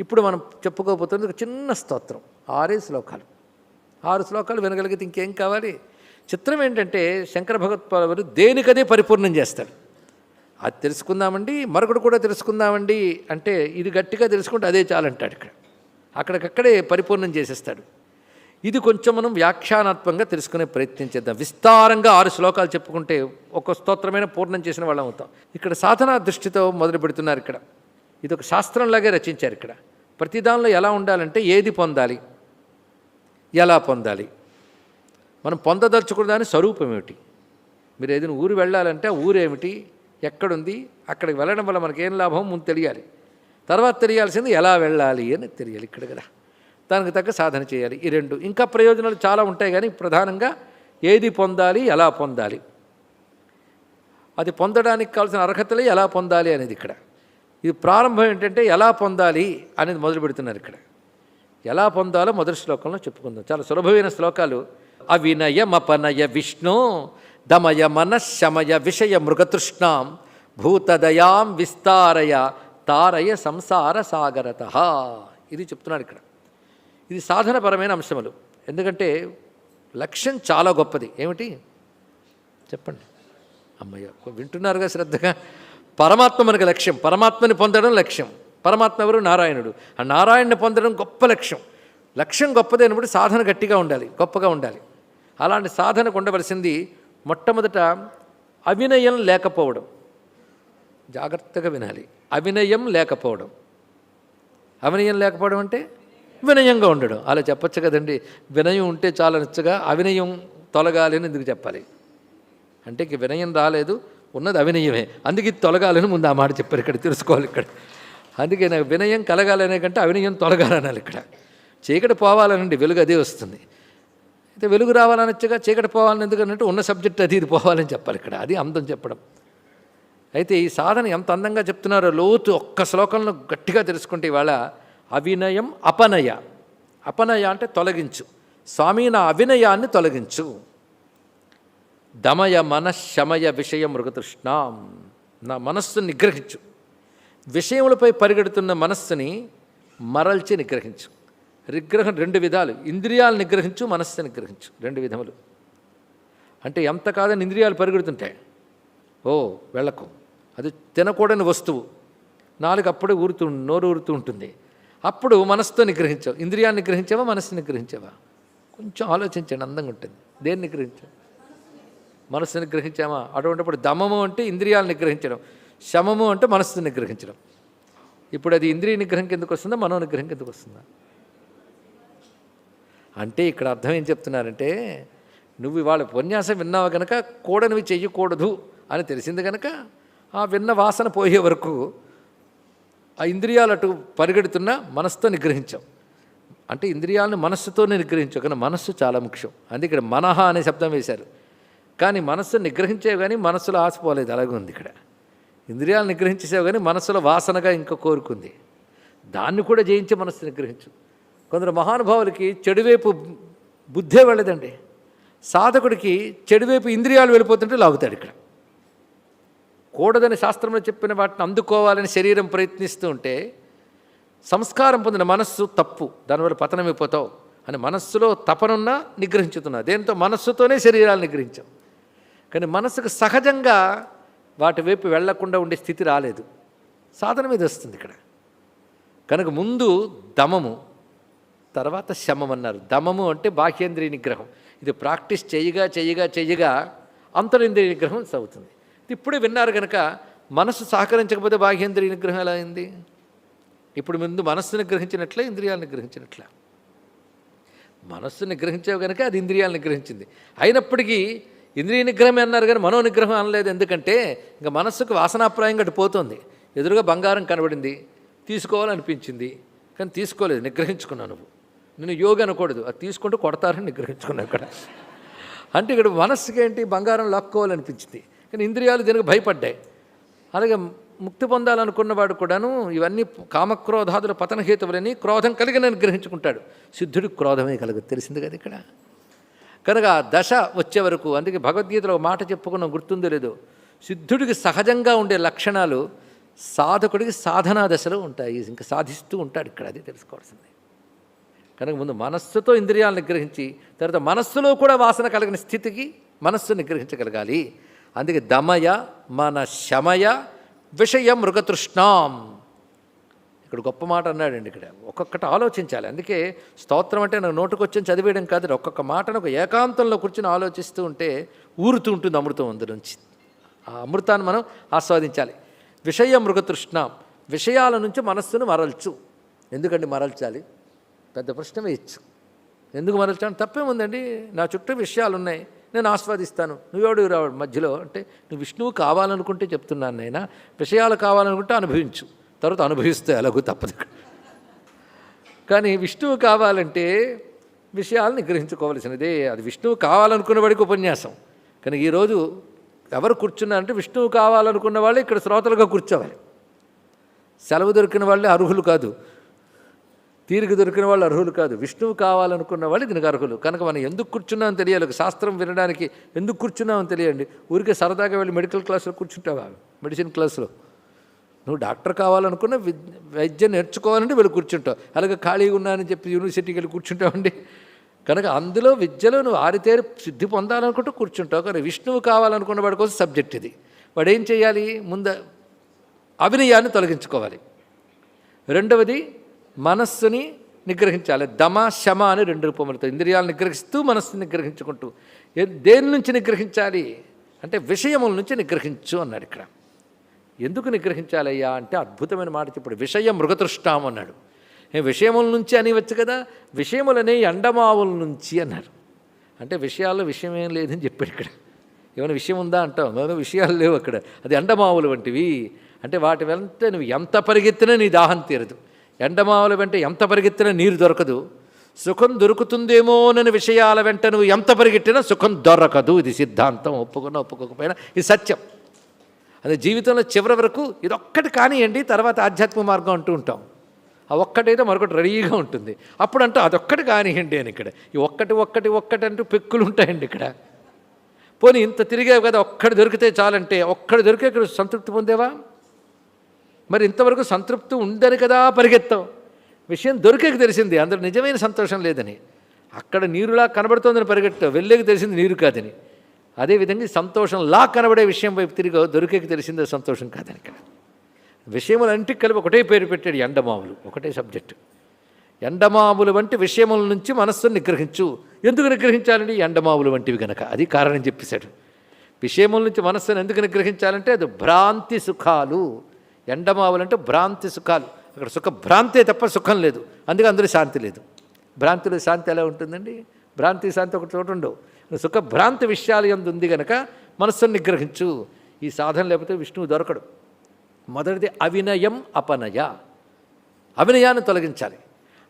ఇప్పుడు మనం చెప్పుకోబోతుంది ఒక చిన్న స్తోత్రం ఆరే శ్లోకాలు. ఆరు శ్లోకాలు వినగలిగితే ఇంకేం కావాలి? చిత్రం ఏంటంటే శంకర భగవత్పాలు దేనికదే పరిపూర్ణం చేస్తాడు. అది తెలుసుకుందామండి మరొకటి కూడా తెలుసుకుందామండి అంటే ఇది గట్టిగా తెలుసుకుంటే అదే చాలంటాడు ఇక్కడ. అక్కడికక్కడే పరిపూర్ణం చేసేస్తాడు. ఇది కొంచెం మనం వ్యాఖ్యానాత్మకంగా తెలుసుకునే ప్రయత్నం చేద్దాం. విస్తారంగా ఆరు శ్లోకాలు చెప్పుకుంటే ఒక స్తోత్రమైన పూర్ణం చేసిన వాళ్ళం అవుతాం. ఇక్కడ సాధనా దృష్టితో మొదలు పెడుతున్నారు ఇక్కడ. ఇది ఒక శాస్త్రంలాగే రచించారు ఇక్కడ. ప్రతి దానిలో ఎలా ఉండాలంటే ఏది పొందాలి? ఎలా పొందాలి? మనం పొందదలుచుకున్న దాని స్వరూపం ఏమిటి? మీరు ఏదైనా ఊరు వెళ్ళాలంటే ఆ ఊరేమిటి ఎక్కడుంది? అక్కడికి వెళ్ళడం వల్ల మనకి ఏం లాభం? ముందు తెలియాలి. తర్వాత తెలియాల్సింది ఎలా వెళ్ళాలి అని తెలియాలి ఇక్కడ కదా దానికి తగ్గ సాధన చేయాలి. ఈ రెండు. ఇంకా ప్రయోజనాలు చాలా ఉంటాయి కానీ ప్రధానంగా ఏది పొందాలి? ఎలా పొందాలి? అది పొందడానికి కావాల్సిన అర్హతలే ఎలా పొందాలి అనేది ఇక్కడ. ఇది ప్రారంభం ఏంటంటే ఎలా పొందాలి అనేది మొదలు పెడుతున్నారు ఇక్కడ. ఎలా పొందాలో మొదటి శ్లోకంలో చెప్పుకుందాం. చాలా సులభమైన శ్లోకాలు. అవినయమపనయ విష్ణు దమయ మనశమయ విషయ మృగతృష్ణాం భూతదయాం విస్తారయ తారయ సంసార సాగరత. ఇది చెప్తున్నాడు ఇక్కడ. ఇది సాధనపరమైన అంశములు. ఎందుకంటే లక్ష్యం చాలా గొప్పది. ఏమిటి? చెప్పండి. అమ్మయ్య వింటున్నారుగా శ్రద్ధగా? పరమాత్మ మనకు లక్ష్యం. పరమాత్మని పొందడం లక్ష్యం. పరమాత్మ ఎవరు? నారాయణుడు. ఆ నారాయణని పొందడం గొప్ప లక్ష్యం. లక్ష్యం గొప్పది అయినప్పుడు సాధన గట్టిగా ఉండాలి గొప్పగా ఉండాలి. అలాంటి సాధనకు ఉండవలసింది మొట్టమొదట అవినయం లేకపోవడం. జాగ్రత్తగా వినాలి. అవినయం లేకపోవడం. అవినయం లేకపోవడం అంటే వినయంగా ఉండడం. అలా చెప్పొచ్చు కదండి. వినయం ఉంటే చాలా నచ్చగా అవినయం తొలగాలి అని ఎందుకు చెప్పాలి? అంటే ఇక వినయం రాలేదు ఉన్నది అవినయమే. అందుకే ఇది తొలగాలని ముందు ఆ మాట చెప్పారు ఇక్కడ తెలుసుకోవాలి ఇక్కడ. అందుకే నాకు వినయం కలగాలనే కంటే అవినయం తొలగాలనాలి ఇక్కడ. చీకటి పోవాలనండి వెలుగు అదే వస్తుంది. అయితే వెలుగు రావాలనొచ్చగా చీకటి పోవాలని ఎందుకన్నట్టు ఉన్న సబ్జెక్ట్ అది ఇది పోవాలని చెప్పాలి ఇక్కడ. అది అందం చెప్పడం. అయితే ఈ సాధన ఎంత అందంగా చెప్తున్నారో లోతు ఒక్క శ్లోకంలో గట్టిగా తెలుసుకుంటే ఇవాళ అవినయం అపనయ. అపనయ అంటే తొలగించు. స్వామి నా అవినయాన్ని తొలగించు. దమయ మనశమయ విషయ మృగతృష్ణాం. నా మనస్సును నిగ్రహించు. విషయములపై పరిగెడుతున్న మనస్సుని మరల్చి నిగ్రహించు. నిగ్రహం రెండు విధాలు. ఇంద్రియాలు నిగ్రహించు మనస్సు నిగ్రహించు. రెండు విధములు. అంటే ఎంత కాదని ఇంద్రియాలు పరిగెడుతుంటాయి. ఓ వెళ్ళకు. అది తినకూడని వస్తువు. నాలుగు అప్పుడే ఊరుతూ నోరు ఊరుతూ ఉంటుంది. అప్పుడు మనసుతో నిగ్రహించావు. ఇంద్రియాన్ని నిగ్రహించావా మనస్సుని నిగ్రహించావా? కొంచెం ఆలోచించండి అందంగా ఉంటుంది. దేన్ని నిగ్రహించావు మనస్సు నిగ్రహించామా అటువంటిప్పుడు దమము అంటే ఇంద్రియాలను నిగ్రహించడం శమము అంటే మనస్సును నిగ్రహించడం. ఇప్పుడు అది ఇంద్రియ నిగ్రహం కిందకు వస్తుందా మనో నిగ్రహం కిందకు వస్తుందా? అంటే ఇక్కడ అర్థం ఏం చెప్తున్నారంటే నువ్వు ఇవాళ ఉపన్యాసం విన్నావు కనుక కూడనివి చెయ్యకూడదు అని తెలిసింది కనుక ఆ విన్న వాసన పోయే వరకు ఆ ఇంద్రియాలు అటు పరిగెడుతున్న మనస్సుతో నిగ్రహించాం. అంటే ఇంద్రియాలను మనస్సుతోనే నిగ్రహించావు కానీ మనస్సు చాలా ముఖ్యం. అందుకే ఇక్కడ మనహ అనే శబ్దం వేశారు. కానీ మనస్సు నిగ్రహించేవి కానీ మనస్సులో ఆశపోలేదు అలాగే ఉంది ఇక్కడ. ఇంద్రియాలు నిగ్రహించేసావు కానీ మనస్సులో వాసనగా ఇంకా కోరుకుంది. దాన్ని కూడా జయించి మనస్సు నిగ్రహించు. కొందరు మహానుభావులకి చెడువైపు బుద్ధే వెళ్ళదండి. సాధకుడికి చెడువైపు ఇంద్రియాలు వెళ్ళిపోతుంటే లాగుతాడు ఇక్కడ. కూడదని శాస్త్రంలో చెప్పిన వాటిని అందుకోవాలని శరీరం ప్రయత్నిస్తూ ఉంటే సంస్కారం పొందిన మనస్సు తప్పు దానివల్ల పతనమైపోతావు అని మనస్సులో తపనున్నా నిగ్రహించుతున్నా. దేంతో మనస్సుతోనే శరీరాలు నిగ్రహించాం కానీ మనసుకు సహజంగా వాటి వైపు వెళ్ళకుండా ఉండే స్థితి రాలేదు. సాధన మీద వస్తుంది ఇక్కడ. కనుక ముందు దమము తర్వాత శమం అన్నారు. దమము అంటే బాహ్యేంద్రియ నిగ్రహం. ఇది ప్రాక్టీస్ చేయగా చేయగా చేయగా అంతరింద్రియ నిగ్రహం అవుతుంది ఇప్పుడే విన్నారు కనుక మనసు సహకరించకపోతే బాహ్యేంద్రియ నిగ్రహం ఎలా అయింది? ఇప్పుడు ముందు మనస్సును గ్రహించినట్లే ఇంద్రియాలను గ్రహించినట్లే మనస్సును గ్రహించావు కనుక అది ఇంద్రియాలను గ్రహించింది అయినప్పటికీ ఇంద్రియ నిగ్రహమే అన్నారు కానీ మనో నిగ్రహం అనలేదు. ఎందుకంటే ఇంకా మనస్సుకు వాసనాప్రాయంగా అటు పోతుంది. ఎదురుగా బంగారం కనబడింది. తీసుకోవాలనిపించింది. కానీ తీసుకోలేదు. నిగ్రహించుకున్నావు నువ్వు. నేను యోగి అనకూడదు. అది తీసుకుంటూ కొడతారని నిగ్రహించుకున్నావు ఇక్కడ. అంటే ఇక్కడ మనస్సుకి ఏంటి? బంగారం లాక్కోవాలనిపించింది. కానీ ఇంద్రియాలు దీనికి భయపడ్డాయి. అలాగే ముక్తి పొందాలనుకున్నవాడు కూడాను ఇవన్నీ కామక్రోధాదుల పతనహేతువులని క్రోధం కలిగిన నిగ్రహించుకుంటాడు. సిద్ధుడికి క్రోధమే కలగదు తెలిసింది కదా ఇక్కడ? కనుక దశ వచ్చే వరకు అందుకే భగవద్గీతలో ఒక మాట చెప్పుకున్నాం గుర్తుందో లేదు సిద్ధుడికి సహజంగా ఉండే లక్షణాలు సాధకుడికి సాధనా దశలో ఉంటాయి. ఇంకా సాధిస్తూ ఉంటాడు ఇక్కడ అది తెలుసుకోవాల్సింది. కనుక ముందు మనస్సుతో ఇంద్రియాలను నిగ్రహించి తర్వాత మనస్సులో కూడా వాసన కలిగిన స్థితికి మనస్సు నిగ్రహించగలగాలి. అందుకే దమయ మన శమయ విషయ మృగతృష్ణాం. ఇక్కడ గొప్ప మాట అన్నాడండి ఇక్కడ. ఒక్కొక్కటి ఆలోచించాలి. అందుకే స్తోత్రం అంటే నాకు నోటుకొచ్చి చదివేయడం కాదు ఒక్కొక్క మాటను ఒక ఏకాంతంలో కూర్చొని ఆలోచిస్తూ ఉంటే ఊరుతూ ఉంటుంది అమృతం అందు నుంచి. ఆ అమృతాన్ని మనం ఆస్వాదించాలి. విషయ మృగతృష్ణ. విషయాల నుంచి మనస్సును మరల్చు. ఎందుకండి మరల్చాలి? పెద్ద ప్రశ్న వేయచ్చు ఎందుకు మరల్చాను తప్పేముందండి? నా చుట్టూ విషయాలు ఉన్నాయి నేను ఆస్వాదిస్తాను. నువ్వెవడు రావడు మధ్యలో అంటే నువ్వు విష్ణువు కావాలనుకుంటే చెప్తున్నాను నైనా విషయాలు కావాలనుకుంటే అనుభవించు. తర్వాత అనుభవిస్తే ఎలాగో తప్పదు. కానీ విష్ణువు కావాలంటే విషయాలను గ్రహించుకోవలసినదే అది విష్ణువు కావాలనుకున్న వాడికి ఉపన్యాసం. కానీ ఈరోజు ఎవరు కూర్చున్నారంటే విష్ణువు కావాలనుకున్న వాళ్ళు ఇక్కడ శ్రోతలుగా కూర్చోవాలి. సెలవు దొరికిన వాళ్ళే అర్హులు కాదు. తీరిక దొరికిన వాళ్ళు అర్హులు కాదు. విష్ణువు కావాలనుకున్న వాళ్ళు దీనికి అర్హులు. కనుక మనం ఎందుకు కూర్చున్నామని తెలియాలి. శాస్త్రం వినడానికి ఎందుకు కూర్చున్నామని తెలియండి. ఊరికే సరదాగా వెళ్ళి మెడికల్ క్లాసులో కూర్చుంటావా? మెడిసిన్ క్లాసులో. నువ్వు డాక్టర్ కావాలనుకున్న వైద్యం నేర్చుకోవాలంటే వెళ్ళి కూర్చుంటావు. అలాగే ఖాళీగా ఉన్నానని చెప్పి యూనివర్సిటీకి వెళ్ళి కూర్చుంటావండి. కనుక అందులో విద్యలో నువ్వు ఆరితేరి సిద్ధి పొందాలనుకుంటూ కూర్చుంటావు. కానీ విష్ణువు కావాలనుకున్న వాడి కోసం సబ్జెక్ట్ ఇది. వాడు ఏం చేయాలి? ముందు అభినయాన్ని తొలగించుకోవాలి. రెండవది మనస్సుని నిగ్రహించాలి. దమ శమ అని రెండు రూపములతో ఇంద్రియాలను నిగ్రహిస్తూ మనస్సుని నిగ్రహించుకుంటూ. దేని నుంచి నిగ్రహించాలి? అంటే విషయముల నుంచి నిగ్రహించు అన్నాడు ఇక్కడ. ఎందుకు నిగ్రహించాలయ్యా అంటే అద్భుతమైన మాట చెప్పాడు. విషయం మృగతృష్టాం అన్నాడు. విషయముల నుంచి అనివచ్చు కదా? విషయములనే ఎండమావుల నుంచి అన్నారు. అంటే విషయాల్లో విషయం ఏం లేదని చెప్పాడు ఇక్కడ. ఏమైనా విషయం ఉందా అంటాం విషయాలు లేవు అక్కడ. అది ఎండమావులు వంటివి. అంటే వాటి వెంట నువ్వు ఎంత పరిగెత్తినా నీ దాహం తీరదు. ఎండమావుల వెంట ఎంత పరిగెత్తినా నీరు దొరకదు. సుఖం దొరుకుతుందేమోనని విషయాల వెంట నువ్వు ఎంత పరిగెట్టినా సుఖం దొరకదు. ఇది సిద్ధాంతం. ఒప్పుకున్నా ఒప్పుకోకపోయినా. ఇది సత్యం. అదే జీవితంలో చివరి వరకు ఇదొక్కటి కానివ్వండి తర్వాత ఆధ్యాత్మిక మార్గం అంటూ ఉంటాం. ఆ ఒక్కటైతే మరొకటి రెడీగా ఉంటుంది. అప్పుడు అంటూ అదొక్కటి కానివ్వండి అని ఇక్కడ. ఈ ఒక్కటి ఒక్కటి ఒక్కటి అంటూ పెక్కులు ఉంటాయండి ఇక్కడ. పోనీ ఇంత తిరిగావు కదా ఒక్కటి దొరికితే చాలంటే ఒక్కటి దొరికే ఇక్కడ సంతృప్తి పొందేవా? మరి ఇంతవరకు సంతృప్తి ఉందని కదా పరిగెత్తాం విషయం దొరికేకి తెలిసింది అందులో నిజమైన సంతోషం లేదని. అక్కడ నీరులా కనబడుతోందని పరిగెట్టావు వెళ్ళేకి తెలిసింది నీరు కాదని. అదేవిధంగా సంతోషం సంతోషంలా కనబడే విషయం వైపు తిరిగి దొరికేకి తెలిసిందే సంతోషం కాదని ఇక్కడ. విషయములంటికి కలిపి ఒకటే పేరు పెట్టాడు ఎండమావులు ఒకటే సబ్జెక్టు. ఎండమావులు వంటి విషయముల నుంచి మనస్సును నిగ్రహించు. ఎందుకు నిగ్రహించాలండి? ఎండమావులు వంటివి గనక. అది కారణం చెప్పేశాడు. విషయముల నుంచి మనస్సును ఎందుకు నిగ్రహించాలంటే అది భ్రాంతి సుఖాలు. ఎండమావులు అంటే భ్రాంతి సుఖాలు. అక్కడ సుఖ భ్రాంతే తప్ప సుఖం లేదు. అందుకే అందరూ శాంతి లేదు. భ్రాంతిలో శాంతి ఎలా ఉంటుందండి? భ్రాంతి శాంతి ఒక చోటు ఉండవు సుఖ భ్రాంతి విషయాలు ఎందు ఉంది గనక మనస్సును నిగ్రహించు. ఈ సాధన లేకపోతే విష్ణువు దొరకడు. మొదటిది అవినయం అపనయ. అవినయాన్ని తొలగించాలి.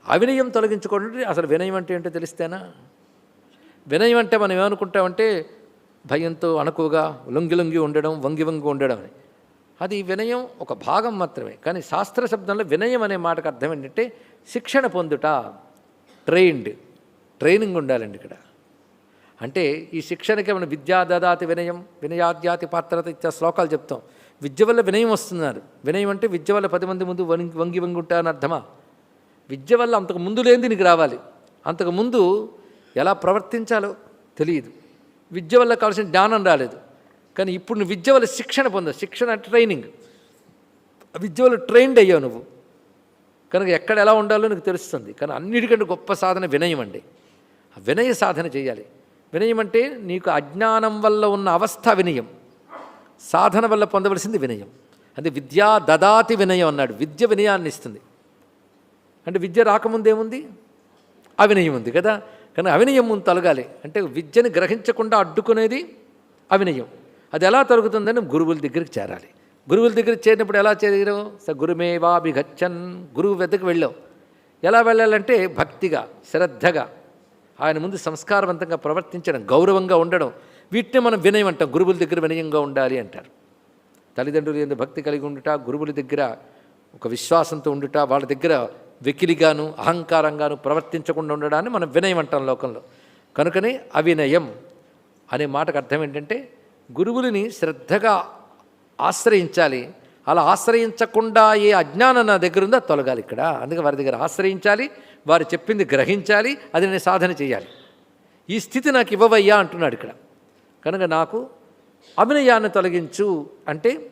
అవినయం తొలగించుకోండి అసలు వినయం అంటే ఏంటో తెలిస్తేనా? వినయం అంటే మనం ఏమనుకుంటామంటే భయంతో అణకువగా లొంగి లొంగి ఉండడం వంగి వంగి ఉండడం అని. అది వినయం ఒక భాగం మాత్రమే. కానీ శాస్త్ర శబ్దంలో వినయం అనే మాటకు అర్థం ఏంటంటే శిక్షణ పొందుట. ట్రైన్డ్. ట్రైనింగ్ ఉండాలండి ఇక్కడ. అంటే ఈ శిక్షణకి మన విద్యా దదాతి వినయం వినయాద్యాతి పాత్రత ఇత్యా శ్లోకాలు చెప్తాం. విద్య వల్ల వినయం వస్తున్నారు. వినయం అంటే విద్య వల్ల పది మంది ముందు వంగి వంగి వంగి అర్థమా? విద్య వల్ల అంతకు ముందు లేనిది నీకు రావాలి. అంతకు ముందు ఎలా ప్రవర్తించాలో తెలియదు. విద్య వల్ల కావాల్సిన జ్ఞానం రాలేదు. కానీ ఇప్పుడు నువ్వు విద్య వల్ల శిక్షణ పొందావు. శిక్షణ ట్రైనింగ్. విద్య వల్ల ట్రైన్డ్ అయ్యావు నువ్వు. కనుక ఎక్కడ ఎలా ఉండాలో నీకు తెలుస్తుంది. కానీ అన్నిటికంటే గొప్ప సాధన వినయం అండి. ఆ వినయ సాధన చేయాలి. వినయం అంటే నీకు అజ్ఞానం వల్ల ఉన్న అవస్థ వినయం. సాధన వల్ల పొందవలసింది వినయం. అంటే విద్యా దదాతి వినయం అన్నాడు. విద్య వినయాన్ని ఇస్తుంది. అంటే విద్య రాకముందేముంది? అవినయం ఉంది కదా? కానీ అవినయం ముందు తొలగాలి. అంటే విద్యను గ్రహించకుండా అడ్డుకునేది అవినయం. అది ఎలా తొలగుతుందని గురువుల దగ్గరికి చేరాలి. గురువుల దగ్గరికి చేరినప్పుడు ఎలా చేరావు? స గురుమేవాభిగచ్చన్. గురువు వద్దకు వెళ్ళావు. ఎలా వెళ్ళాలంటే భక్తిగా శ్రద్ధగా ఆయన ముందు సంస్కారవంతంగా ప్రవర్తించడం గౌరవంగా ఉండడం వీటిని మనం వినయం అంటాం గురువుల దగ్గర వినయంగా ఉండాలి అంటారు. తల్లిదండ్రులు ఎందుకు భక్తి కలిగి ఉండుట గురువుల దగ్గర ఒక విశ్వాసంతో ఉండుట వాళ్ళ దగ్గర వెకిలిగాను అహంకారంగాను ప్రవర్తించకుండా ఉండడాన్ని మనం వినయం అంటాం లోకంలో. కనుకనే అవినయం అనే మాటకు అర్థం ఏంటంటే గురువులని శ్రద్ధగా ఆశ్రయించాలి. అలా ఆశ్రయించకుండా ఏ అజ్ఞానం నా దగ్గర ఉందో తొలగాలి ఇక్కడ. అందుకే వారి దగ్గర ఆశ్రయించాలి. వారు చెప్పింది గ్రహించాలి అది నేను సాధన చేయాలి. ఈ స్థితి నాకు ఇవ్వవయ్యా అంటున్నాడు ఇక్కడ. కనుక నాకు అభినయాన్ని తొలగించు అంటే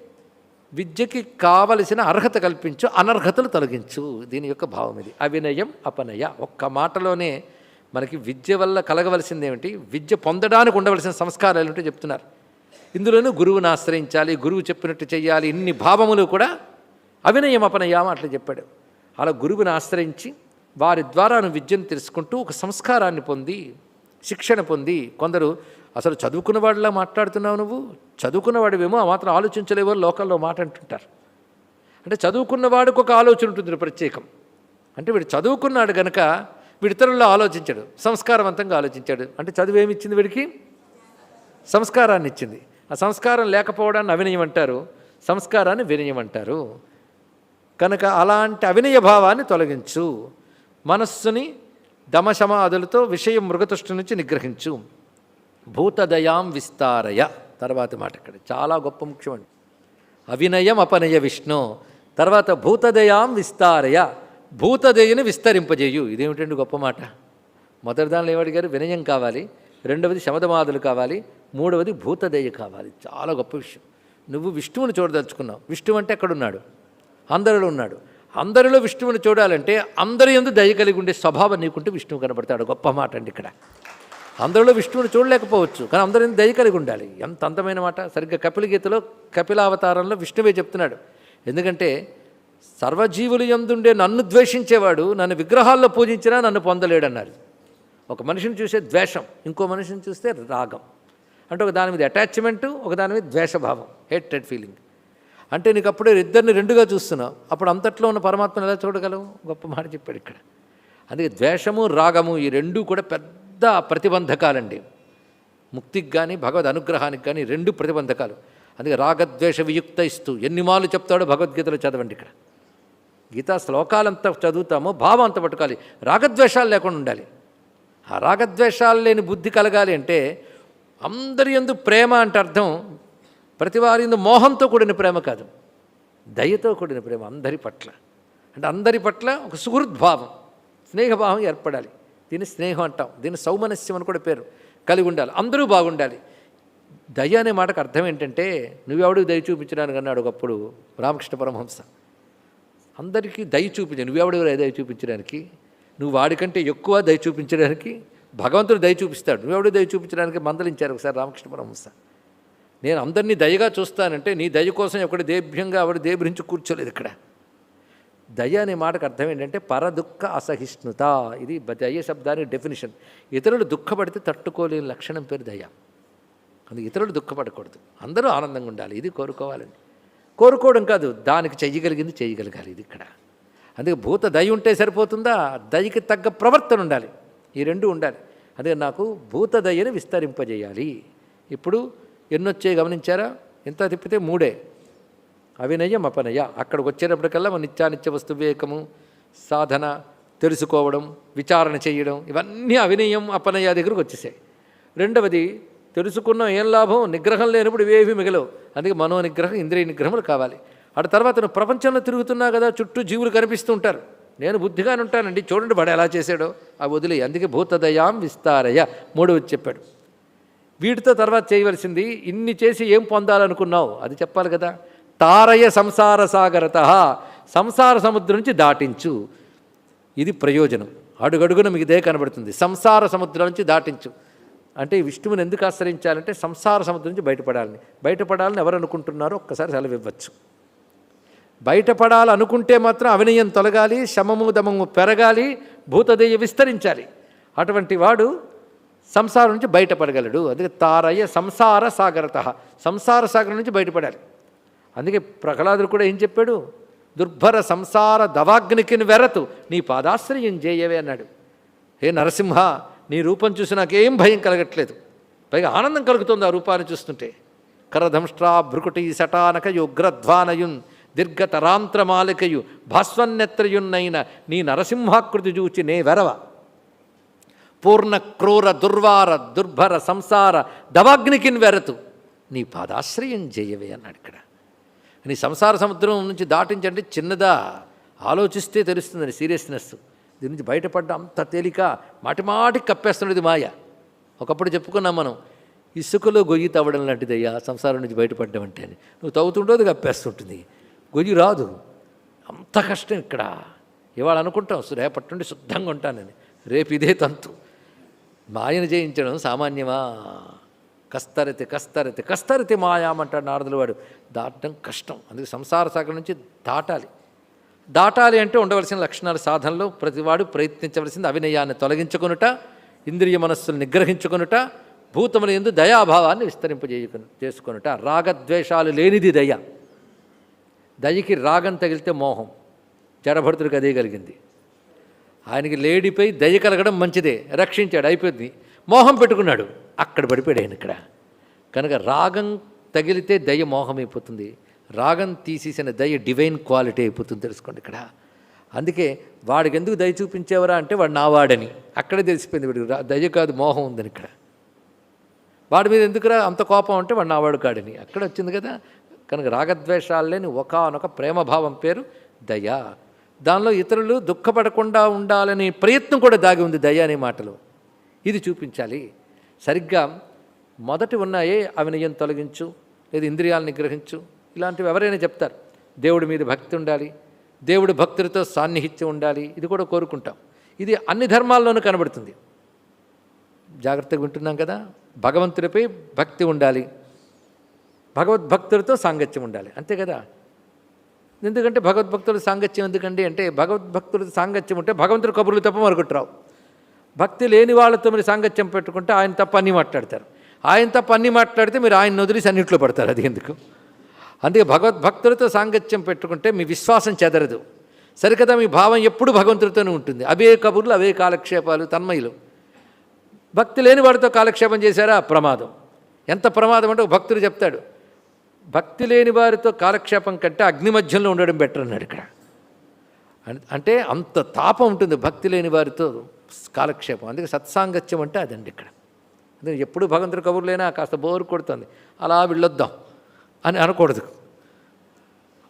విద్యకి కావలసిన అర్హత కల్పించు అనర్హతలు తొలగించు. దీని యొక్క భావం ఇది. అవినయం అపనయ. ఒక్క మాటలోనే మనకి విద్య వల్ల కలగవలసింది ఏమిటి? విద్య పొందడానికి ఉండవలసిన సంస్కారాలు ఏమిటో చెప్తున్నారు. ఇందులోనూ గురువుని ఆశ్రయించాలి గురువు చెప్పినట్టు చేయాలి ఇన్ని భావములు కూడా అవినయం అపనయామ అట్లా చెప్పాడు. అలా గురువుని ఆశ్రయించి వారి ద్వారా విద్యను తెలుసుకుంటూ ఒక సంస్కారాన్ని పొంది శిక్షణ పొంది కొందరు అసలు చదువుకున్నవాడిలా మాట్లాడుతున్నావు నువ్వు? చదువుకున్న వాడివేమో ఆ మాత్రం ఆలోచించలేవో లోకల్లో మాట అంటుంటారు. అంటే చదువుకున్న వాడికి ఒక ఆలోచన ఉంటుంది ప్రత్యేకం. అంటే వీడు చదువుకున్నాడు గనక వీడితరుల్లో ఆలోచించాడు సంస్కారవంతంగా ఆలోచించాడు. అంటే చదువు ఏమిచ్చింది వీడికి? సంస్కారాన్ని ఇచ్చింది ఆ సంస్కారం లేకపోవడాన్ని అవినయం అంటారు సంస్కారాన్ని వినయం అంటారు కనుక అలాంటి అవినయ భావాన్ని తొలగించు. మనస్సుని దమశమాదులతో విషయం మృగతుష్టి నుంచి నిగ్రహించు. భూతదయాం విస్తారయ. తర్వాత మాట ఇక్కడ. చాలా గొప్ప ముఖ్యమండి అవినయం అపనయ విష్ణు. తర్వాత భూతదయాం విస్తారయ. భూతదయని విస్తరింపజేయు. ఇదేమిటండి గొప్ప మాట? మొదటి దానిలో ఏమడిగారు? వినయం కావాలి. రెండవది శమదమాదులు కావాలి. మూడవది భూతదయ కావాలి. చాలా గొప్ప విషయం. నువ్వు విష్ణువుని చూడదలుచుకున్నావు. విష్ణువు అంటే ఎక్కడున్నాడు? అందరిలో ఉన్నాడు. అందరిలో విష్ణువుని చూడాలంటే అందరి ఎందు దయ కలిగి ఉండే స్వభావం నీకుంటే విష్ణువు కనబడతాడు. గొప్ప మాట అండి ఇక్కడ. అందరిలో విష్ణువుని చూడలేకపోవచ్చు కానీ అందరి దయ కలిగి ఉండాలి. ఎంత అందమైన మాట. సరిగ్గా కపిల గీతలో కపిలావతారంలో విష్ణువే చెప్తున్నాడు. ఎందుకంటే సర్వజీవులు ఎందుండే నన్ను ద్వేషించేవాడు నన్ను విగ్రహాల్లో పూజించినా నన్ను పొందలేడన్నారు. ఒక మనిషిని చూసే ద్వేషం ఇంకో మనిషిని చూస్తే రాగం. అంటే ఒక దాని మీద అటాచ్మెంటు ఒక దాని మీద ద్వేషభావం హేటెడ్ ఫీలింగ్ అంటే నీకు అప్పుడే ఇద్దరిని రెండుగా చూస్తున్నావు. అప్పుడు అంతట్లో ఉన్న పరమాత్మను ఎలా చూడగలవు? గొప్ప మాట చెప్పాడు ఇక్కడ. అందుకే ద్వేషము రాగము ఈ రెండు కూడా పెద్ద ప్రతిబంధకాలండి. ముక్తికి కానీ భగవద్ అనుగ్రహానికి కానీ రెండు ప్రతిబంధకాలు. అందుకే రాగద్వేష వియుక్త ఇస్తూ ఎన్ని మాలు చెప్తాడో భగవద్గీతలో చదవండి ఇక్కడ. గీతా శ్లోకాలంతా చదువుతామో భావం అంత పట్టుకోవాలి. రాగద్వేషాలు లేకుండా ఉండాలి. ఆ రాగద్వేషాలు లేని బుద్ధి కలగాలి అంటే అందరి ఎందు ప్రేమ అంటే అర్థం ప్రతి వారిందు మోహంతో కూడిన ప్రేమ కాదు దయతో కూడిన ప్రేమ అందరి పట్ల. అంటే అందరి పట్ల ఒక సుహృద్భావం స్నేహభావం ఏర్పడాలి. దీన్ని స్నేహం అంటాం దీన్ని సౌమనస్యం అని కూడా పేరు కలిగి ఉండాలి అందరూ బాగుండాలి. దయ అనే మాటకు అర్థం ఏంటంటే నువ్వెవడికి దయ చూపించడానికి అన్నాడు ఒకప్పుడు రామకృష్ణ పరమహంస. అందరికీ దయ చూపించు నువ్వెవడు దయ చూపించడానికి? నువ్వు వాడికంటే ఎక్కువ దయ చూపించడానికి? భగవంతుడు దయ చూపిస్తాడు నువ్వెవడు దయ చూపించడానికి? మందలించారు ఒకసారి రామకృష్ణ పరమహంస. నేను అందరినీ దయగా చూస్తానంటే నీ దయ కోసం ఒకటి దేభ్యంగా ఆవిడ దేభరించి కూర్చోలేదు ఇక్కడ. దయ అనే మాటకు అర్థం ఏంటంటే పరదుఃఖ అసహిష్ణుత. ఇది దయ శబ్దానికి డెఫినేషన్ ఇతరులు దుఃఖపడితే తట్టుకోలేని లక్షణం పేరు దయ. అందుకే ఇతరులు దుఃఖపడకూడదు. అందరూ ఆనందంగా ఉండాలి. ఇది కోరుకోవాలండి కోరుకోవడం కాదు దానికి చెయ్యగలిగింది చేయగలగాలి ఇది ఇక్కడ. అందుకే భూత దయ ఉంటే సరిపోతుందా? దయకి తగ్గ ప్రవర్తన ఉండాలి. ఈ రెండు ఉండాలి. అందుకే నాకు భూత దయని విస్తరింపజేయాలి. ఇప్పుడు ఎన్నొచ్చాయి గమనించారా? ఎంత తిప్పితే మూడే. అవినయం అపనయ. అక్కడికి వచ్చేటప్పటికల్లా మన నిత్యానిత్య వస్తు వివేకము సాధన తెలుసుకోవడం విచారణ చేయడం ఇవన్నీ అవినయం అపనయ దగ్గరకు వచ్చేసాయి రెండవది తెలుసుకున్న ఏం లాభం? నిగ్రహం లేనప్పుడు ఇవేవి మిగలవు. అందుకే మనో నిగ్రహం ఇంద్రియ నిగ్రహములు కావాలి. అటు తర్వాత నువ్వు ప్రపంచంలో తిరుగుతున్నా కదా చుట్టూ జీవులు కనిపిస్తూ ఉంటారు నేను బుద్ధిగానే ఉంటానండి చూడండి వాడు ఎలా చేశాడో. ఆ వదిలే అందుకే భూతదయాం విస్తారయ. మూడవది చెప్పాడు. వీటితో తర్వాత చేయవలసింది ఇన్ని చేసి ఏం పొందాలనుకున్నావు? అది చెప్పాలి కదా. తారయ సంసార సాగరత సంసార సముద్రం నుంచి దాటించు. ఇది ప్రయోజనం. అడుగడుగున మీకు ఇదే కనబడుతుంది. సంసార సముద్రం నుంచి దాటించు. అంటే ఈ విష్ణువుని ఎందుకు ఆశ్రయించాలంటే సంసార సముద్రం నుంచి బయటపడాలని. బయటపడాలని ఎవరు అనుకుంటున్నారో ఒక్కసారి సెలవు ఇవ్వచ్చు బయటపడాలనుకుంటే మాత్రం అవినయం తొలగాలి శమము దమము పెరగాలి భూతదేయ విస్తరించాలి. అటువంటి వాడు సంసారం నుంచి బయటపడగలడు. అందుకే తారయ్య సంసార సాగరత. సంసార సాగరం నుంచి బయటపడాలి. అందుకే ప్రహ్లాదుడు కూడా ఏం చెప్పాడు? దుర్భర సంసార దవాగ్నికి వెరతు నీ పాదాశ్రయం చేయవే అన్నాడు. హే నరసింహ నీ రూపం చూసి నాకేం భయం కలగట్లేదు. పైగా ఆనందం కలుగుతుంది ఆ రూపాన్ని చూస్తుంటే. కరధంష్ట్రా భృకుటి సటానక ఉగ్రధ్వానయున్ దీర్ఘతరాంత్రమాలికయు భాస్వన్నెత్రయున్నైన నీ నరసింహాకృతి చూచి నే వెరవ. పూర్ణ క్రూర దుర్వార దుర్భర సంసార దవాగ్నికిన్ వెరతు. నీ పాదాశ్రయం చేయవే అన్నాడు ఇక్కడ. నీ సంసార సముద్రం నుంచి దాటించంటే చిన్నదా ఆలోచిస్తే తెలుస్తుందని సీరియస్నెస్. దీని నుంచి బయటపడ్డ అంత తేలిక మాటిమాటి కప్పేస్తున్నది మాయ. ఒకప్పుడు చెప్పుకున్నాం మనం ఇసుకలో గొయ్యి తవ్వడం లాంటిదయ్యా సంసారం నుంచి బయటపడ్డం అంటే అని. నువ్వు తవ్వుతుంటో అది కప్పేస్తుంటుంది. గొయ్యి రాదు. అంత కష్టం ఇక్కడ. ఇవాళ అనుకుంటాం రేపటి నుండి శుద్ధంగా ఉంటానని. రేపు ఇదే తంతు. మాయను జయించడం సామాన్యమా? కస్తరతి కస్తరతి కస్తరతి మాయామంటాడు నారదులు వాడు. దాటడం కష్టం. అందుకే సంసార సాగర నుంచి దాటాలి. దాటాలి అంటే ఉండవలసిన లక్షణాల సాధనలో ప్రతివాడు ప్రయత్నించవలసింది అవినయాన్ని తొలగించుకొనుట ఇంద్రియ మనస్సును నిగ్రహించుకొనుట భూతముల ఎందు దయాభావాన్ని విస్తరింపజేయు చేసుకొనుట. రాగద్వేషాలు లేనిది దయ. దయకి రాగం తగిలితే మోహం. జడభడుతుడికి అదే కలిగింది. ఆయనకి లేడీపై దయ కలగడం మంచిదే. రక్షించాడు అయిపోయింది. మోహం పెట్టుకున్నాడు. అక్కడ పడిపోయాడు ఆయన ఇక్కడ. కనుక రాగం తగిలితే దయ మోహం అయిపోతుంది. రాగం తీసేసిన దయ డివైన్ క్వాలిటీ అయిపోతుంది తెలుసుకోండి ఇక్కడ. అందుకే వాడికి ఎందుకు దయ చూపించేవరా అంటే వాడు నావాడని. అక్కడే తెలిసిపోయింది వీడికి. రా- దయ కాదు మోహం ఉందని ఇక్కడ. వాడి మీద ఎందుకురా అంత కోపం అంటే వాడు నావాడు కాడని. అక్కడ వచ్చింది కదా. కనుక రాగద్వేషాలు లేని ఒకనొక ప్రేమభావం పేరు దయ. దానిలో ఇతరులు దుఃఖపడకుండా ఉండాలనే ప్రయత్నం కూడా దాగి ఉంది దయ అనే మాటలు. ఇది చూపించాలి. సరిగ్గా మొదటి ఉన్నాయే అవినయం తొలగించు లేదా ఇంద్రియాలను నిగ్రహించు ఇలాంటివి ఎవరైనా చెప్తారు. దేవుడి మీద భక్తి ఉండాలి దేవుడి భక్తులతో సాన్నిహిత్యం ఉండాలి ఇది కూడా కోరుకుంటాం. ఇది అన్ని ధర్మాల్లోనూ కనబడుతుంది. జాగ్రత్తగా వింటున్నాం కదా? భగవంతుడిపై భక్తి ఉండాలి. భగవద్భక్తులతో సాంగత్యం ఉండాలి. అంతే కదా? ఎందుకంటే భగవద్భక్తుల సాంగత్యం ఎందుకండి అంటే భగవద్భక్తుల సాంగత్యం ఉంటే భగవంతుడు కబుర్లు తప్ప మరొకటి రావు. భక్తి లేని వాళ్ళతో మీరు సాంగత్యం పెట్టుకుంటే ఆయన తప్ప అన్నీ మాట్లాడతారు. ఆయన తప్ప అన్నీ మాట్లాడితే మీరు ఆయన వదిలేసి అన్నింటిలో పడతారు అది ఎందుకు? అందుకే భగవద్భక్తులతో సాంగత్యం పెట్టుకుంటే మీ విశ్వాసం చెదరదు. సరికదా మీ భావం ఎప్పుడు భగవంతుడితోనే ఉంటుంది. అవే కబుర్లు అవే కాలక్షేపాలు తన్మయులు. భక్తి లేని వాడితో కాలక్షేపం చేశారా? ప్రమాదం. ఎంత ప్రమాదం అంటే ఒక భక్తుడు చెప్తాడు భక్తి లేని వారితో కాలక్షేపం కంటే అగ్ని మధ్యంలో ఉండడం బెటర్ అన్నాడు ఇక్కడ. అంటే అంత తాపం ఉంటుంది భక్తి లేని వారితో కాలక్షేపం. అందుకే సత్సాంగత్యం అంటే అదండి ఇక్కడ. అందుకే ఎప్పుడు భగవంతుడు కబుర్లైనా కాస్త బోరు కొడుతుంది. అలా వెళ్ళొద్దాం అని అనకూడదు.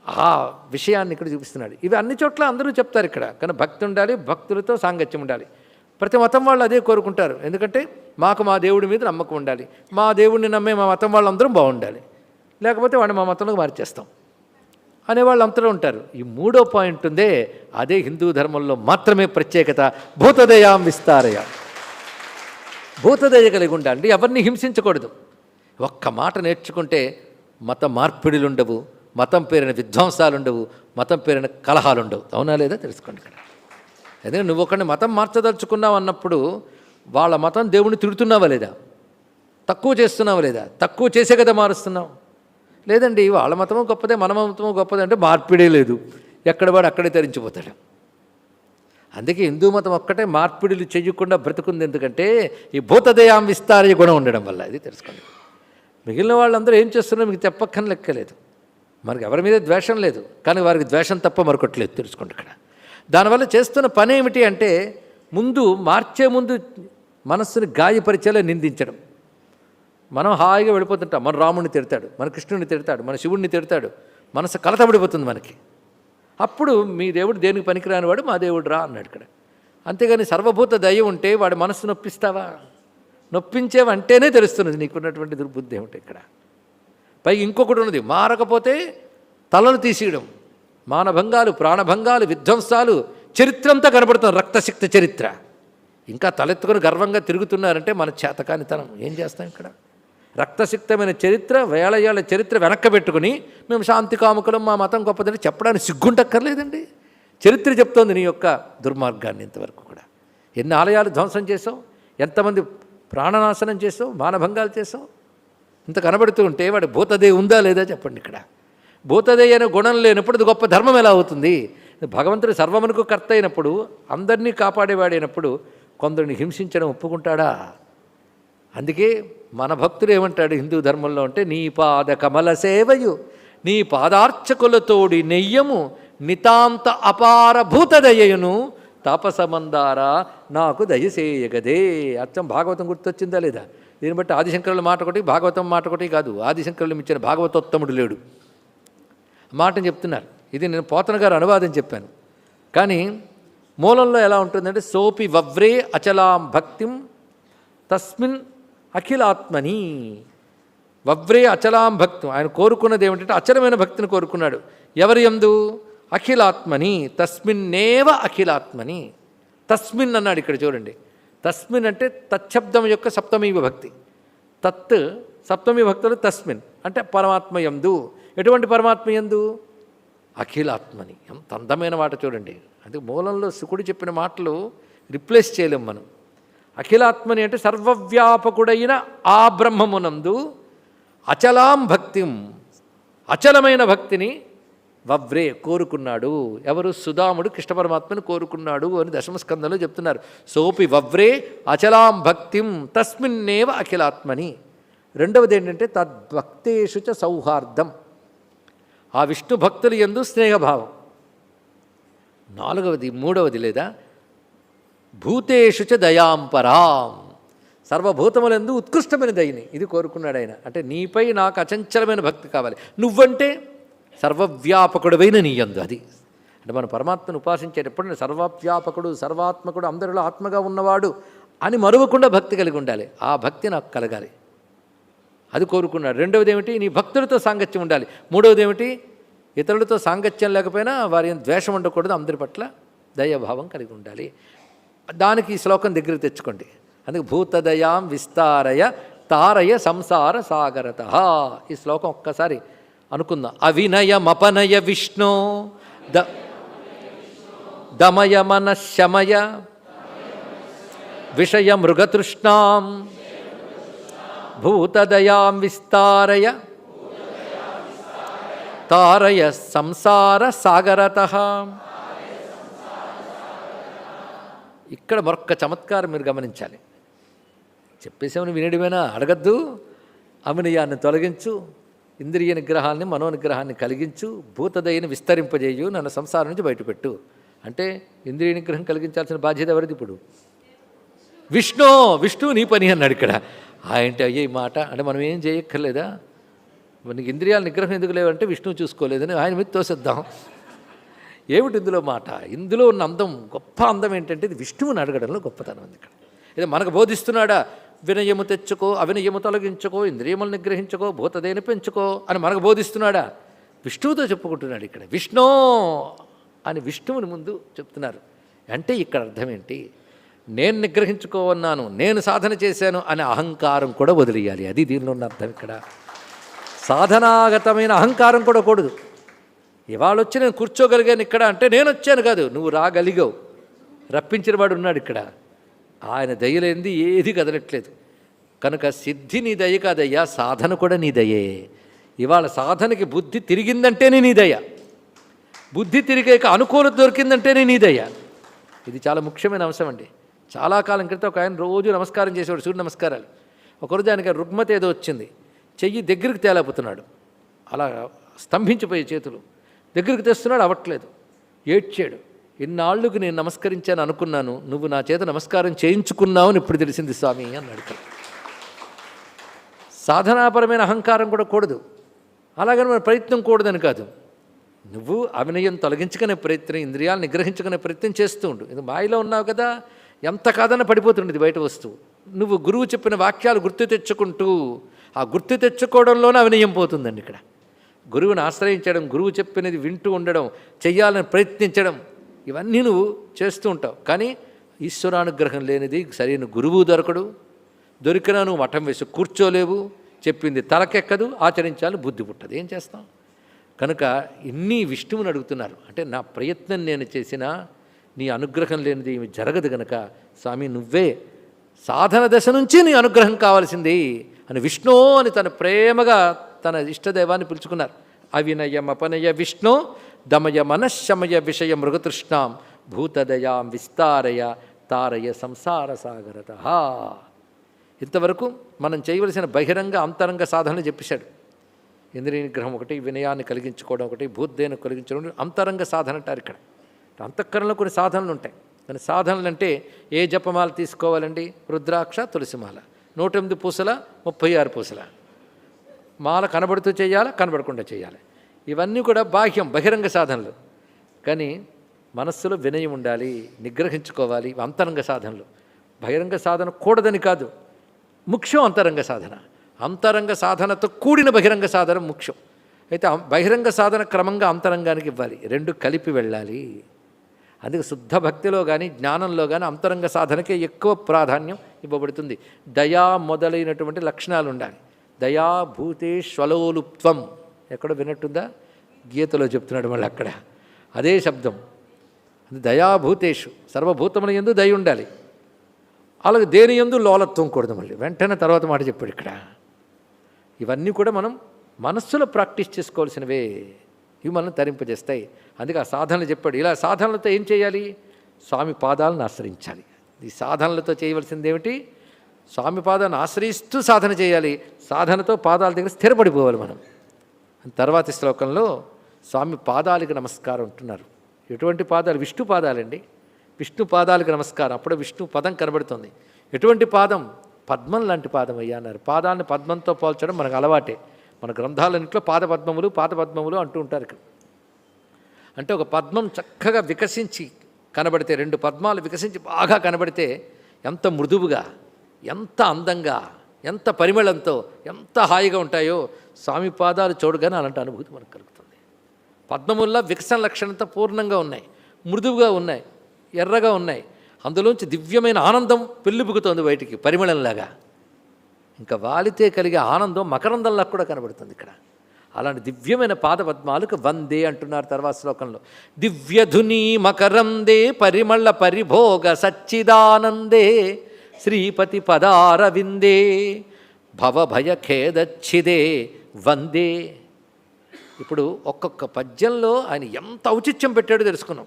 ఆ విషయాన్ని ఇక్కడ చూపిస్తున్నాడు. ఇవి అన్ని చోట్ల అందరూ చెప్తారు ఇక్కడ. కానీ భక్తి ఉండాలి భక్తులతో సాంగత్యం ఉండాలి. ప్రతి మతం వాళ్ళు అదే కోరుకుంటారు. ఎందుకంటే మాకు మా దేవుడి మీద నమ్మకం ఉండాలి. మా దేవుడిని నమ్మే మా మతం వాళ్ళందరం బాగుండాలి. లేకపోతే వాడిని మా మతంలోకి మార్చేస్తాం. అనేవాళ్ళు అంతలో ఉంటారు. ఈ మూడో పాయింట్ ఉందే అదే హిందూ ధర్మంలో మాత్రమే ప్రత్యేకత. భూతదయాం విస్తారయ. భూతదయ కలిగి ఉండాలండి ఎవరిని హింసించకూడదు. ఒక్క మాట నేర్చుకుంటే మత మార్పిడులు ఉండవు మతం పేరిన విధ్వంసాలు ఉండవు మతం పేరిన కలహాలు ఉండవు అవునా లేదా తెలుసుకోండి ఇక్కడ. ఎందుకంటే నువ్వు ఒకరిని మతం మార్చదలుచుకున్నావు అన్నప్పుడు వాళ్ళ మతం దేవుణ్ణి తిడుతున్నావా లేదా? తక్కువ చేస్తున్నావా లేదా? తక్కువ చేసే కదా మారుస్తున్నావు. లేదండి వాళ్ళ మతము గొప్పదే మన మతము గొప్పదే అంటే మార్పిడే లేదు. ఎక్కడ వాడు అక్కడే తరించిపోతాడు. అందుకే హిందూ మతం ఒక్కటే మార్పిడిలు చేయకుండా బ్రతుకుంది ఎందుకంటే ఈ భూతదయాం విస్తారయ గుణం ఉండడం వల్ల ఇది తెలుసుకోండి. మిగిలిన వాళ్ళందరూ ఏం చేస్తున్నారో మీకు చెప్పక్కని లెక్కలేదు. మనకి ఎవరి మీద ద్వేషం లేదు కానీ వారికి ద్వేషం తప్ప మరొకట్లేదు తెలుసుకోండి ఇక్కడ. దానివల్ల చేస్తున్న పని ఏమిటి అంటే ముందు మార్చే ముందు మనస్సుని గాయపరిచేలా నిందించడం. మనం హాయిగా వెళ్ళిపోతుంటాం. మన రాముడిని తిడతాడు మన కృష్ణుడిని తిడతాడు మన శివుడిని తిడతాడు. మనసు కలతబడిపోతుంది మనకి. అప్పుడు మీ దేవుడు దేనికి పనికిరాని వాడు? మా దేవుడు రా అన్నాడు ఇక్కడ. అంతేగాని సర్వభూత దయ ఉంటే వాడి మనస్సు నొప్పిస్తావా? నొప్పించేవంటేనే తెలుస్తున్నది. నీకున్నటువంటి దుర్బుద్ధి ఏమిటి ఇక్కడ? పైకి ఇంకొకటి ఉన్నది. మారకపోతే తలను తీసేయడం. మానభంగాలు ప్రాణభంగాలు విధ్వంసాలు చరిత్ర అంతా కనబడుతుంది రక్తశక్త చరిత్ర. ఇంకా తలెత్తుకొని గర్వంగా తిరుగుతున్నారంటే మన చేతకానితనం. ఏం చేస్తాం ఇక్కడ? రక్తసిక్తమైన చరిత్ర వేల చరిత్ర వెనక్క పెట్టుకుని మేము శాంతి కాముకులం మా మతం గొప్పదని చెప్పడానికి సిగ్గుంటక్కర్లేదండి. చరిత్ర చెప్తోంది నీ యొక్క దుర్మార్గాన్ని ఇంతవరకు కూడా. ఎన్ని ఆలయాలు ధ్వంసం చేసావు ఎంతమంది ప్రాణనాశనం చేసావు మానభంగాలు చేసావు ఇంత కనబడుతూ ఉంటే వాడు భూతదే ఉందా లేదా చెప్పండి ఇక్కడ. భూతదే అనే గుణం లేనప్పుడు అది గొప్ప ధర్మం ఎలా అవుతుంది? భగవంతుడు సర్వమునకు కర్త అయినప్పుడు అందరినీ కాపాడేవాడైనప్పుడు కొందరిని హింసించడం ఒప్పుకుంటాడా? అందుకే మన భక్తుడు ఏమంటాడు హిందూ ధర్మంలో అంటే నీ పాద కమల సేవయు నీ పాదార్చకులతోడి నెయ్యము నితాంత అపారభూత దయయును తాపసమందారా నాకు దయసేయగదే అర్థం భాగవతం గుర్తొచ్చిందా లేదా? దీన్ని బట్టి ఆదిశంకరుల మాట ఒకటి భాగవతం మాట ఒకటి కాదు. ఆదిశంకరులు ఇచ్చిన భాగవతోత్తముడు లేడు. మాటను చెప్తున్నారు. ఇది నేను పోతన గారు అనువాదం చెప్పాను. కానీ మూలంలో ఎలా ఉంటుందంటే సోపి వవ్రే అచలాం భక్తిం తస్మిన్ అఖిలాత్మని వవ్రే అచలాం భక్తి. ఆయన కోరుకున్నది ఏమిటంటే అచలమైన భక్తిని కోరుకున్నాడు. ఎవరి ఎందు అఖిలాత్మని. తస్మిన్నేవ అఖిలాత్మని. తస్మిన్ అన్నాడు ఇక్కడ చూడండి. తస్మిన్ అంటే తచ్చబ్దం యొక్క సప్తమి విభక్తి తత్ సప్తమి భక్తులు తస్మిన్. అంటే పరమాత్మ ఎందు ఎటువంటి పరమాత్మ ఎందు అఖిలాత్మని. ఎంత అందమైన మాట చూడండి. అది మూలంలో శుకుడు చెప్పిన మాటలు రిప్లేస్ చేయలేం మనం. అఖిలాత్మని అంటే సర్వవ్యాపకుడైన ఆ బ్రహ్మమునందు అచలాం భక్తిం అచలమైన భక్తిని వవ్రే కోరుకున్నాడు. ఎవరు? సుధాముడు కృష్ణ పరమాత్మను కోరుకున్నాడు అని దశమస్కందంలో చెప్తున్నారు. సోపి వవ్రే అచలాం భక్తిం తస్మిన్నేవ అఖిలాత్మని. రెండవది ఏంటంటే తద్భక్తేషు చ సౌహార్దం. ఆ విష్ణు భక్తులు ఎందు స్నేహభావం. నాలుగవది మూడవది లేదా? భూతేషు చ దయాంపరాం సర్వభూతములందు ఉత్కృష్టమైన దయని. ఇది కోరుకున్నాడు ఆయన. అంటే నీపై నాకు అచంచలమైన భక్తి కావాలి. నువ్వంటే సర్వవ్యాపకుడవైన నీ యందు అది. అంటే మన పరమాత్మను ఉపాసించేటప్పుడు సర్వవ్యాపకుడు సర్వాత్మకుడు అందరిలో ఆత్మగా ఉన్నవాడు అని మరువకుండా భక్తి కలిగి ఉండాలి. ఆ భక్తి నాకు కలగాలి. అది కోరుకున్నాడు. రెండవది ఏమిటి నీ భక్తులతో సాంగత్యం ఉండాలి. మూడవది ఏమిటి ఇతరులతో సాంగత్యం లేకపోయినా వారి ద్వేషం ఉండకూడదు. అందరి పట్ల దయాభావం కలిగి ఉండాలి. దానికి ఈ శ్లోకం దగ్గర తెచ్చుకోండి. అందుకే భూతదయాం విస్తారయ తారయ సంసార సాగరత. ఈ శ్లోకం ఒక్కసారి అనుకుందాం. అవినయమపనయ విష్ణు ద దమయ మనశమయ విషయ మృగతృష్ణాం భూతదయాం విస్తారయ తారయ సంసార సాగరత. ఇక్కడ మరొక్క చమత్కారం మీరు గమనించాలి. చెప్పేసేమని వినడమేనా? అడగద్దు. అమినయాన్ని తొలగించు. ఇంద్రియ నిగ్రహాన్ని మనోనిగ్రహాన్ని కలిగించు. భూతదయని విస్తరింపజేయు. నన్ను సంసారం నుంచి బయటపెట్టు. అంటే ఇంద్రియ నిగ్రహం కలిగించాల్సిన బాధ్యత ఎవరిది ఇప్పుడు? విష్ణు! విష్ణు నీ పని అన్నాడు ఇక్కడ. ఆయంటే అయ్యే మాట. అంటే మనం ఏం చేయక్కర్లేదా? నీకు ఇంద్రియాల నిగ్రహం ఎందుకు లేవంటే విష్ణువు చూసుకోలేదని ఆయన మీద తోసేద్దాం. ఏమిటి ఇందులో మాట? ఇందులో ఉన్న అందం గొప్ప అందం ఏంటంటే ఇది విష్ణువుని అడగడంలో గొప్పతనం ఉంది ఇక్కడ. ఇది మనకు బోధిస్తున్నాడా? వినయము తెచ్చుకో అవినయము తొలగించుకో ఇంద్రియములు నిగ్రహించుకో భూతదేని పెంచుకో అని మనకు బోధిస్తున్నాడా? విష్ణువుతో చెప్పుకుంటున్నాడు ఇక్కడ. విష్ణు అని విష్ణువుని ముందు చెప్తున్నారు. అంటే ఇక్కడ అర్థం ఏంటి? నేను నిగ్రహించుకోవన్నాను నేను సాధన చేశాను అనే అహంకారం కూడా వదిలేయాలి. అది దీనిలో ఉన్న అర్థం ఇక్కడ. సాధనాగతమైన అహంకారం కూడా కూడదు. ఇవాళ వచ్చి నేను కూర్చోగలిగాను ఇక్కడ అంటే నేను వచ్చాను కాదు నువ్వు రాగలిగావు. రప్పించిన వాడు ఉన్నాడు ఇక్కడ. ఆయన దయలేంది ఏది కదలట్లేదు. కనుక సిద్ధి నీ దయ కాదయ్యా సాధన కూడా నీ దయే. ఇవాళ సాధనకి బుద్ధి తిరిగిందంటేనే నీ దయ. బుద్ధి తిరిగాక అనుకూలత దొరికిందంటేనే నీ దయ. ఇది చాలా ముఖ్యమైన అంశం అండి. చాలా కాలం క్రితం ఒక ఆయన రోజు నమస్కారం చేసేవాడు సూర్య నమస్కారాలు. ఒకరోజు ఆయనకి రుగ్మత ఏదో వచ్చింది. చెయ్యి దగ్గరికి తేలేకపోతున్నాడు. అలా స్తంభించిపోయే చేతులు. దగ్గరికి తెస్తున్నాడు అవ్వట్లేదు. ఏడ్చాడు. ఇన్నాళ్ళుకి నేను నమస్కరించాను అనుకున్నాను నువ్వు నా చేత నమస్కారం చేయించుకున్నావు అని ఇప్పుడు తెలిసింది స్వామి అన్నాడు సాధనాపరమైన అహంకారం కూడా కూడదు. అలాగని మన ప్రయత్నం కూడదని కాదు. నువ్వు అవినయం తొలగించుకునే ప్రయత్నం ఇంద్రియాలను నిగ్రహించుకునే ప్రయత్నం చేస్తూ ఉండు. ఇది మాయలో ఉన్నావు కదా ఎంత కాదన్న పడిపోతుండేది బయట వస్తువు. నువ్వు గురువు చెప్పిన వాక్యాలు గుర్తు తెచ్చుకుంటూ ఆ గుర్తు తెచ్చుకోవడంలోనే అవినయం పోతుందండి ఇక్కడ. గురువుని ఆశ్రయించడం గురువు చెప్పినది వింటూ ఉండడం చెయ్యాలని ప్రయత్నించడం ఇవన్నీ నువ్వు చేస్తూ ఉంటావు. కానీ ఈశ్వరానుగ్రహం లేనిది సరైన గురువు దొరకడు. దొరికినా నువ్వు మఠం వేసి కూర్చోలేవు. చెప్పింది తలకెక్కదు ఆచరించాలి బుద్ధి పుట్టదు. ఏం చేస్తాం? కనుక ఇన్ని విష్ణువుని అడుగుతున్నారు. అంటే నా ప్రయత్నం నేను చేసినా నీ అనుగ్రహం లేనిది ఏమి జరగదు గనక స్వామి నువ్వే సాధన దశ నుంచి నీ అనుగ్రహం కావాల్సింది అని విష్ణు అని తన ప్రేమగా తన ఇష్టదైవాన్ని పిలుచుకున్నారు. అవినయం అపనయ విష్ణు దమయ మనశ్శమయ విషయ మృగతృష్ణాం భూతదయాం విస్తారయ తారయ సంసార సాగరత. ఇంతవరకు మనం చేయవలసిన బహిరంగ అంతరంగ సాధనలు చెప్పేశాడు. ఇంద్రియ నిగ్రహం ఒకటి వినయాన్ని కలిగించుకోవడం ఒకటి భూతదేను కలిగించడం అంతరంగ సాధన అంటారు ఇక్కడ. అంతఃకరణలో కొన్ని సాధనలు ఉంటాయి. దాని సాధనలు అంటే ఏ జపమాల తీసుకోవాలండి? రుద్రాక్ష తులసిమాల. నూట ఎనిమిది పూసల? ముప్పై ఆరు పూసల? మాల కనబడుతూ చేయాలా కనబడకుండా చేయాలి? ఇవన్నీ కూడా బాహ్యం బహిరంగ సాధనలు. కానీ మనస్సులో వినయం ఉండాలి నిగ్రహించుకోవాలి అంతరంగ సాధనలు. బహిరంగ సాధన కూడదని కాదు ముఖ్యం అంతరంగ సాధన. అంతరంగ సాధనతో కూడిన బహిరంగ సాధన ముఖ్యం. అయితే బహిరంగ సాధన క్రమంగా అంతరంగానికి ఇవ్వాలి. రెండు కలిపి వెళ్ళాలి. అందుకే శుద్ధ భక్తిలో కానీ జ్ఞానంలో కానీ అంతరంగ సాధనకే ఎక్కువ ప్రాధాన్యం ఇవ్వబడుతుంది. దయా మొదలైనటువంటి లక్షణాలు ఉండాలి దయా ఎక్కడ ఎక్కడో వినట్టుందా గీతలో చెప్తున్నాడు మళ్ళీ అక్కడ. అదే శబ్దం. అది దయాభూతేషు. సర్వభూతముల ఎందు దయ ఉండాలి. అలాగే దేని ఎందు లోలత్వం కూడదు మళ్ళీ. వెంటనే తర్వాత మాట చెప్పాడు ఇక్కడ. ఇవన్నీ కూడా మనం మనస్సులో ప్రాక్టీస్ చేసుకోవాల్సినవే. ఇవి మనం తరింపజేస్తాయి. అందుకే ఆ సాధనలు చెప్పాడు. ఇలా సాధనలతో ఏం చేయాలి? స్వామి పాదాలను ఆశ్రయించాలి. ఈ సాధనలతో చేయవలసింది ఏమిటి స్వామి పాదాన్ని ఆశ్రయిస్తూ సాధన చేయాలి. సాధనతో పాదాల దగ్గర స్థిరపడిపోవాలి మనం. తర్వాతి శ్లోకంలో స్వామి పాదాలకి నమస్కారం అంటున్నారు. ఎటువంటి పాదాలు? విష్ణు పాదాలండి. విష్ణు పాదాలకు నమస్కారం. అప్పుడే విష్ణు పదం కనబడుతుంది. ఎటువంటి పాదం? పద్మం లాంటి పాదం అయ్యా అన్నారు. పాదాన్ని పద్మంతో పోల్చడం మనకు అలవాటే. మన గ్రంథాలన్నింటిలో పాద పద్మములు పాద పద్మములు అంటూ ఉంటారు ఇక్కడ. అంటే ఒక పద్మం చక్కగా వికసించి కనబడితే రెండు పద్మాలు వికసించి బాగా కనబడితే ఎంత మృదువుగా ఎంత అందంగా ఎంత పరిమళంతో ఎంత హాయిగా ఉంటాయో స్వామి పాదాలు చూడగానే అలాంటి అనుభూతి మనకు కలుగుతుంది. పద్మముల్లా వికసన లక్షణంతో పూర్ణంగా ఉన్నాయి. మృదువుగా ఉన్నాయి. ఎర్రగా ఉన్నాయి. అందులోంచి దివ్యమైన ఆనందం పెళ్ళిబుకుతోంది బయటికి పరిమళంలాగా. ఇంకా వాలితే కలిగే ఆనందం మకరందంలా కూడా కనబడుతుంది ఇక్కడ. అలాంటి దివ్యమైన పాదపద్మాలకు వందే అంటున్నారు తర్వాత శ్లోకంలో. దివ్యధుని మకరందే పరిమళ పరిభోగ సచ్చిదానందే శ్రీపతి పదారవిందే భవభయ ఖేదచ్చిదే వందే ఇప్పుడు ఒక్కొక్క పద్యంలో ఆయన ఎంత ఔచిత్యం పెట్టాడో తెలుసుకున్నాం.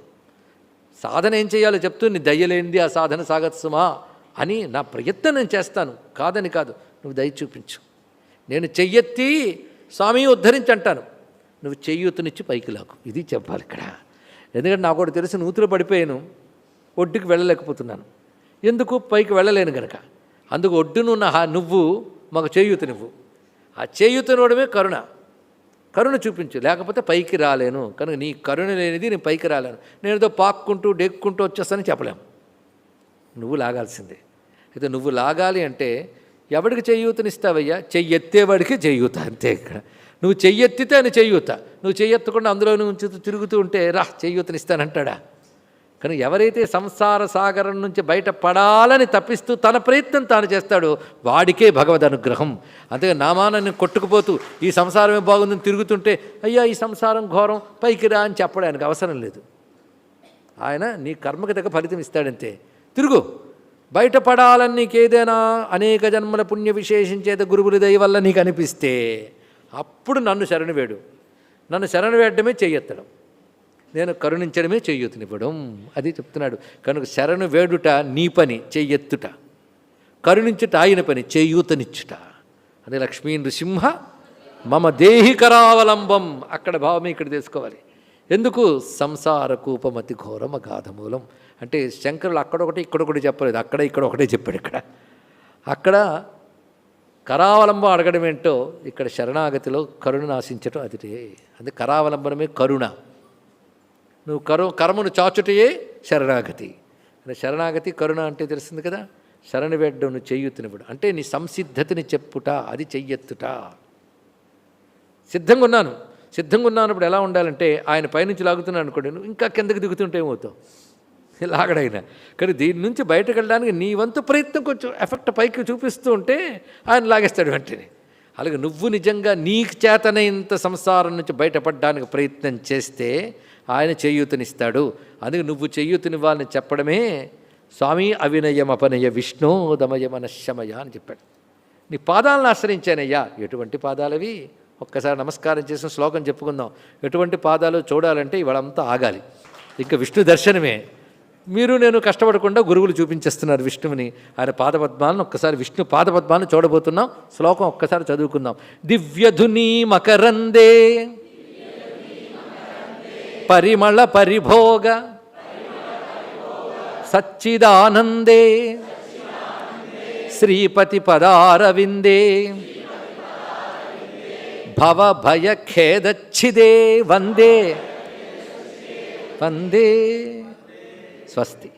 సాధన ఏం చేయాలో చెప్తూ నీ దయ్యలేంది ఆ సాధన సాగత్సుమా అని నా ప్రయత్నం నేను చేస్తాను. కాదని కాదు నువ్వు దయ చూపించు. నేను చెయ్యెత్తి స్వామి ఉద్ధరించంటాను. నువ్వు చెయ్యూతనిచ్చి పైకి లాకు ఇది చెప్పాలి ఇక్కడ. ఎందుకంటే నాకు ఒకటి తెలిసి నూతులు పడిపోయాను ఒడ్డుకి వెళ్ళలేకపోతున్నాను. ఎందుకు పైకి వెళ్ళలేను గనక? అందుకు ఒడ్డునున్న హా నువ్వు మాకు చేయూత నువ్వు. ఆ చేయూతనోడమే కరుణ. కరుణ చూపించు. లేకపోతే పైకి రాలేను. కనుక నీ కరుణ లేనిది నేను పైకి రాలేను. నేను ఏదో పాక్కుంటూ డెక్కుంటూ వచ్చేస్తానని చెప్పలేము నువ్వు లాగాల్సిందే. అయితే నువ్వు లాగాలి అంటే ఎవడికి చేయూతనిస్తావయ్యా? చెయ్యెత్తేవాడికి చేయూత అంతే ఇక్కడ. నువ్వు చెయ్యెత్తితే అని చేయూత. నువ్వు చెయ్యెత్తకుండా అందులో నుంచి తిరుగుతూ ఉంటే రా చేయూతనిస్తానంటాడా? కానీ ఎవరైతే సంసార సాగరం నుంచి బయటపడాలని తప్పిస్తూ తన ప్రయత్నం తాను చేస్తాడో వాడికే భగవద్ అనుగ్రహం. అంతే నామానాన్ని కొట్టుకుపోతూ ఈ సంసారమే బాగుందని తిరుగుతుంటే అయ్యా ఈ సంసారం ఘోరం పైకి రా అని చెప్పడానికి అవసరం లేదు. ఆయన నీ కర్మకి తగ్గ ఫలితం ఇస్తాడంతే. తిరుగు. బయటపడాలని నీకు ఏదైనా అనేక జన్మల పుణ్య విశేషించేత గురువుల దయ వల్ల నీకు అనిపిస్తే అప్పుడు నన్ను శరణు వేడు. నన్ను శరణు వేయడమే చేయెత్తడం నేను కరుణించడమే చెయ్యొత్తునివ్వడం అది చెప్తున్నాడు. కనుక శరణు వేడుట నీ పని చెయ్యెత్తుట కరుణించుట ఆయన పని చేయూతనిచ్చుట. అదే లక్ష్మీ నృసింహ మమ దేహి కరావలంబం. అక్కడ భావమే ఇక్కడ తెలుసుకోవాలి. ఎందుకు? సంసార కూపమతి ఘోరం అగాధమూలం. అంటే శంకరులు అక్కడొకటి ఇక్కడొకటి చెప్పలేదు. అక్కడ ఇక్కడ ఒకటే చెప్పాడు ఇక్కడ. అక్కడ కరావలంబం అడగడం ఏంటో ఇక్కడ శరణాగతిలో కరుణ ఆశించటం అదిటే. అది కరావలంబనమే కరుణ. నువ్వు కరు కర్మను చాచుటయే శరణాగతి. అంటే శరణాగతి కరుణ అంటే తెలిసింది కదా? శరణు వేడ్డం నువ్వు చెయ్యుతునివ్వడు అంటే నీ సంసిద్ధతని చెప్పుట అది చెయ్యెత్తుట. సిద్ధంగా ఉన్నాను సిద్ధంగా ఉన్నానప్పుడు ఎలా ఉండాలంటే ఆయన పైనుంచి లాగుతున్నాను అనుకోండి నువ్వు ఇంకా కిందకి దిగుతుంటే ఏమవుతావు? లాగడైనా. కానీ దీని నుంచి బయటకు వెళ్ళడానికి నీ వంతు ప్రయత్నం కొంచెం ఎఫెక్ట్ పైకి చూపిస్తూ ఉంటే ఆయన లాగేస్తాడు వెంటనే. అలాగే నువ్వు నిజంగా నీకు చేతనైనంత సంసారం నుంచి బయటపడడానికి ప్రయత్నం చేస్తే ఆయన చేయూతనిస్తాడు. అందుకే నువ్వు చేయూతనివ్వాలని చెప్పడమే స్వామి అవినయం అపనయ విష్ణోదమయ శమయ అని చెప్పాడు. నీ పాదాలను ఆశ్రయించానయ్యా. ఎటువంటి పాదాలవి? ఒక్కసారి నమస్కారం చేసిన శ్లోకం చెప్పుకుందాం. ఎటువంటి పాదాలు చూడాలంటే ఇవాళంతా ఆగాలి. ఇంకా విష్ణు దర్శనమే. మీరు నేను కష్టపడకుండా గురువులు చూపించేస్తున్నారు విష్ణువుని. ఆయన పాదపద్మాలను ఒక్కసారి విష్ణు పాదపద్మాలను చూడబోతున్నాం. శ్లోకం ఒక్కసారి చదువుకుందాం. దివ్యధుని మకరందే పరిమళ పరిభోగ. సచ్చిదానందే. శ్రీపతి పదారవిందే. భవభయఖేదచ్చిదే వందే. వందే. స్వస్తి.